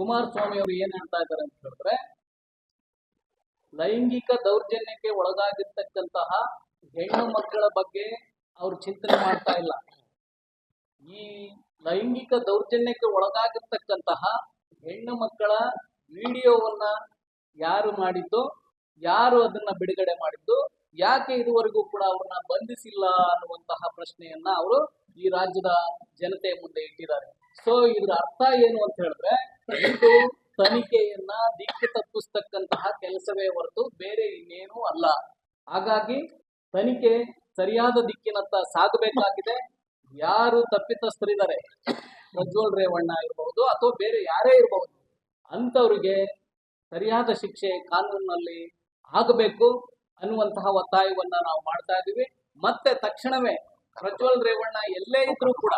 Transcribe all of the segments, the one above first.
ಕುಮಾರಸ್ವಾಮಿ ಅವರು ಏನ್ ಹೇಳ್ತಾ ಇದ್ದಾರೆ ಅಂತ ಹೇಳಿದ್ರೆ, ಲೈಂಗಿಕ ದೌರ್ಜನ್ಯಕ್ಕೆ ಒಳಗಾಗಿರ್ತಕ್ಕಂತಹ ಹೆಣ್ಣು ಮಕ್ಕಳ ಬಗ್ಗೆ ಅವ್ರು ಚಿಂತನೆ ಮಾಡ್ತಾ ಇಲ್ಲ. ಈ ಲೈಂಗಿಕ ದೌರ್ಜನ್ಯಕ್ಕೆ ಒಳಗಾಗಿರ್ತಕ್ಕಂತಹ ಹೆಣ್ಣು ಮಕ್ಕಳ ವಿಡಿಯೋವನ್ನ ಯಾರು ಮಾಡಿದ್ದು, ಯಾರು ಅದನ್ನ ಬಿಡುಗಡೆ ಮಾಡಿದ್ದು, ಯಾಕೆ ಇದುವರೆಗೂ ಕೂಡ ಅವ್ರನ್ನ ಬಂಧಿಸಿಲ್ಲ ಅನ್ನುವಂತಹ ಪ್ರಶ್ನೆಯನ್ನ ಅವರು ಈ ರಾಜ್ಯದ ಜನತೆ ಮುಂದೆ ಇಟ್ಟಿದ್ದಾರೆ. ಸೊ ಇದ್ರ ಅರ್ಥ ಏನು ಅಂತ ಹೇಳಿದ್ರೆ ಇದು ತನಿಖೆಯನ್ನ ದಿಕ್ಕು ತಪ್ಪಿಸ್ತಕ್ಕಂತಹ ಕೆಲಸವೇ ಹೊರತು ಬೇರೆ ಇನ್ನೇನೂ ಅಲ್ಲ. ಹಾಗಾಗಿ ತನಿಖೆ ಸರಿಯಾದ ದಿಕ್ಕಿನತ್ತ ಸಾಗಬೇಕಾಗಿದೆ. ಯಾರು ತಪ್ಪಿತಸ್ಥರಿದ್ದಾರೆ? ಪ್ರಜ್ವಲ್ ರೇವಣ್ಣ ಇರಬಹುದು ಅಥವಾ ಬೇರೆ ಯಾರೇ ಇರಬಹುದು, ಅಂಥವ್ರಿಗೆ ಸರಿಯಾದ ಶಿಕ್ಷೆ ಕಾನೂನಿನಲ್ಲಿ ಆಗಬೇಕು ಅನ್ನುವಂತಹ ಒತ್ತಾಯವನ್ನ ನಾವು ಮಾಡ್ತಾ ಇದೀವಿ. ಮತ್ತೆ ತಕ್ಷಣವೇ ಪ್ರಜ್ವಲ್ ರೇವಣ್ಣ ಎಲ್ಲೇ ಇದ್ರೂ ಕೂಡ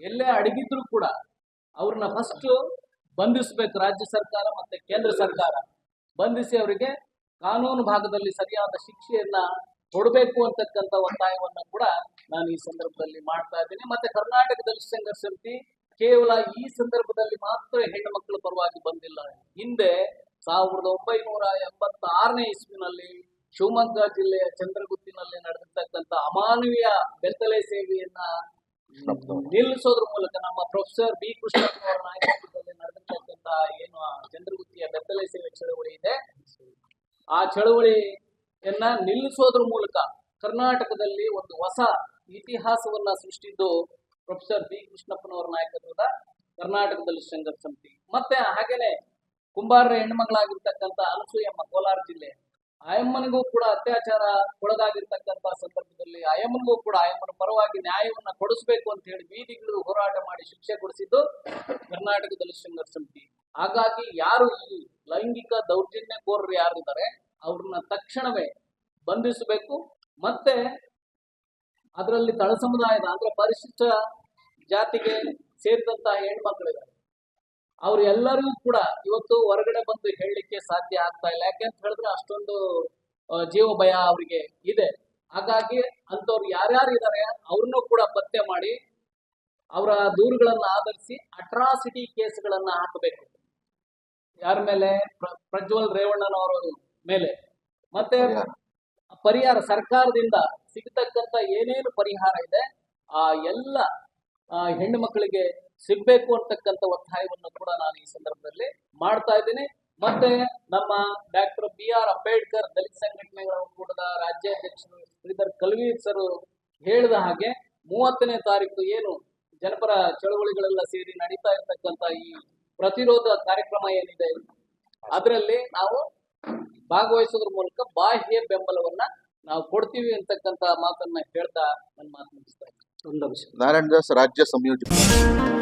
ಎಲ್ಲೇ ಅಡಗಿದ್ರು ಕೂಡ ಅವ್ರನ್ನ ಫಸ್ಟ್ ಬಂಧಿಸಬೇಕು ರಾಜ್ಯ ಸರ್ಕಾರ ಮತ್ತೆ ಕೇಂದ್ರ ಸರ್ಕಾರ. ಬಂಧಿಸಿ ಅವರಿಗೆ ಕಾನೂನು ಭಾಗದಲ್ಲಿ ಸರಿಯಾದ ಶಿಕ್ಷೆಯನ್ನ ಕೊಡಬೇಕು ಅಂತಕ್ಕಂಥ ಒತ್ತಾಯವನ್ನ ಕೂಡ ನಾನು ಈ ಸಂದರ್ಭದಲ್ಲಿ ಮಾಡ್ತಾ ಇದ್ದೀನಿ. ಮತ್ತೆ ಕರ್ನಾಟಕ ದಲಿತ ಸಂಘರ್ಷ ಸಮಿತಿ ಕೇವಲ ಈ ಸಂದರ್ಭದಲ್ಲಿ ಮಾತ್ರ ಹೆಣ್ಣು ಮಕ್ಕಳ ಪರವಾಗಿ ಬಂದಿಲ್ಲ. ಹಿಂದೆ ಸಾವಿರದ ಒಂಬೈನೂರ ಎಂಬತ್ತಾರನೇ ಇಸ್ವಿನಲ್ಲಿ ಶಿವಮೊಗ್ಗ ಜಿಲ್ಲೆಯ ಚಂದ್ರಗುತ್ತಿನಲ್ಲಿ ನಡೆದಿರ್ತಕ್ಕಂಥ ಅಮಾನವೀಯ ಬೆತ್ತಲೆ ಸೇವೆಯನ್ನ ನಿಲ್ಲಿಸೋದ್ರ ಮೂಲಕ ನಮ್ಮ ಪ್ರೊಫೆಸರ್ ಬಿ ಕೃಷ್ಣಪ್ಪನವರ ನಾಯಕತ್ವದಲ್ಲಿ ನಡೆದಿರ್ತಕ್ಕಂಥ ಏನು ಚಂದ್ರಗುತ್ತಿಯ ಬೆತ್ತಲೆ ಸೇವೆ ಚಳವಳಿ ಇದೆ. ಆ ಚಳವಳಿಯನ್ನ ನಿಲ್ಲಿಸೋದ್ರ ಮೂಲಕ ಕರ್ನಾಟಕದಲ್ಲಿ ಒಂದು ಹೊಸ ಇತಿಹಾಸವನ್ನ ಸೃಷ್ಟಿದ್ದು ಪ್ರೊಫೆಸರ್ ಬಿ ಕೃಷ್ಣಪ್ಪನವರ ನಾಯಕತ್ವದ ಕರ್ನಾಟಕದಲ್ಲಿ ಸಂಘರ್ಷ ಸಮಿತಿ. ಮತ್ತೆ ಹಾಗೇನೆ ಕುಂಬಾರರ ಹೆಣ್ಮಗಳಾಗಿರ್ತಕ್ಕಂಥ ಅನಸೂಯಮ್ಮ ಕೋಲಾರ ಜಿಲ್ಲೆ. ಆಯಮ್ಮನಿಗೂ ಕೂಡ ಅತ್ಯಾಚಾರ ಒಳಗಾಗಿರ್ತಕ್ಕಂಥ ಸಂದರ್ಭದಲ್ಲಿ ಆಯಮ್ಮನಿಗೂ ಕೂಡ ಆಯಮ್ಮನ ಪರವಾಗಿ ನ್ಯಾಯವನ್ನ ಕೊಡಿಸ್ಬೇಕು ಅಂತ ಹೇಳಿ ಬೀದಿಗಳು ಹೋರಾಟ ಮಾಡಿ ಶಿಕ್ಷೆ ಕೊಡಿಸಿದ್ದು ಕರ್ನಾಟಕದಲ್ಲಿ ಶೃಂಗರ್ ಸಮಿತಿ. ಹಾಗಾಗಿ ಯಾರು ಈ ಲೈಂಗಿಕ ದೌರ್ಜನ್ಯಕೋರರು ಯಾರಿದ್ದಾರೆ, ಅವ್ರನ್ನ ತಕ್ಷಣವೇ ಬಂಧಿಸಬೇಕು, ಮತ್ತೆ ಅದರಲ್ಲಿ ತಳ ಸಮುದಾಯದ ಅಂದ್ರೆ ಪರಿಶಿಷ್ಟ ಜಾತಿಗೆ ಸೇರಿದಂತಹ ಹೆಣ್ಮಕ್ಳಿದ್ದಾರೆ. ಅವ್ರು ಎಲ್ಲರಿಗೂ ಕೂಡ ಇವತ್ತು ಹೊರಗಡೆ ಬಂದು ಹೇಳಲಿಕ್ಕೆ ಸಾಧ್ಯ ಆಗ್ತಾ ಇಲ್ಲ. ಯಾಕೆ ಅಂತ ಹೇಳಿದ್ರೆ ಅಷ್ಟೊಂದು ಜೀವ ಭಯ ಅವರಿಗೆ ಇದೆ. ಹಾಗಾಗಿ ಅಂತವ್ರು ಯಾರ್ಯಾರು ಇದ್ದಾರೆ ಅವ್ರನ್ನೂ ಕೂಡ ಪತ್ತೆ ಮಾಡಿ ಅವರ ದೂರುಗಳನ್ನ ಆಧರಿಸಿ ಅಟ್ರಾಸಿಟಿ ಕೇಸ್ಗಳನ್ನ ಹಾಕಬೇಕು. ಯಾರ ಮೇಲೆ? ಪ್ರ- ಪ್ರಜ್ವಲ್ ರೇವಣ್ಣನವರ ಮೇಲೆ. ಮತ್ತೆ ಪರಿಹಾರ ಸರ್ಕಾರದಿಂದ ಸಿಗತಕ್ಕಂತ ಏನೇನು ಪರಿಹಾರ ಇದೆ ಆ ಎಲ್ಲ ಹೆಣ್ಣು ಮಕ್ಕಳಿಗೆ ಸಿಗ್ಬೇಕು ಅಂತಕ್ಕಂಥ ಒತ್ತಾಯವನ್ನು ಕೂಡ ನಾನು ಈ ಸಂದರ್ಭದಲ್ಲಿ ಮಾಡ್ತಾ ಇದ್ದೀನಿ. ಮತ್ತೆ ನಮ್ಮ doctor B R Ambedkar Dalit ಸಂಘಟನೆಗಳ ಒಕ್ಕೂಟದ ರಾಜ್ಯಾಧ್ಯಕ್ಷರು ಶ್ರೀಧರ್ ಕಲ್ವೀರ್ ಸರ್ ಹೇಳಿದ ಹಾಗೆ ಮೂವತ್ತನೇ ತಾರೀಕು ಏನು ಜನಪರ ಚಳವಳಿಗಳೆಲ್ಲ ಸೇರಿ ನಡೀತಾ ಇರ್ತಕ್ಕಂಥ ಈ ಪ್ರತಿರೋಧ ಕಾರ್ಯಕ್ರಮ ಏನಿದೆ, ಅದರಲ್ಲಿ ನಾವು ಭಾಗವಹಿಸೋದ್ರ ಮೂಲಕ ಬಾಹ್ಯ ಬೆಂಬಲವನ್ನ ನಾವು ಕೊಡ್ತೀವಿ ಅಂತಕ್ಕಂಥ ಮಾತನ್ನ ಹೇಳ್ತಾ ನನ್ನ ಮಾತು నారాయణ దాస్ రాజ్య సంయోజకుడు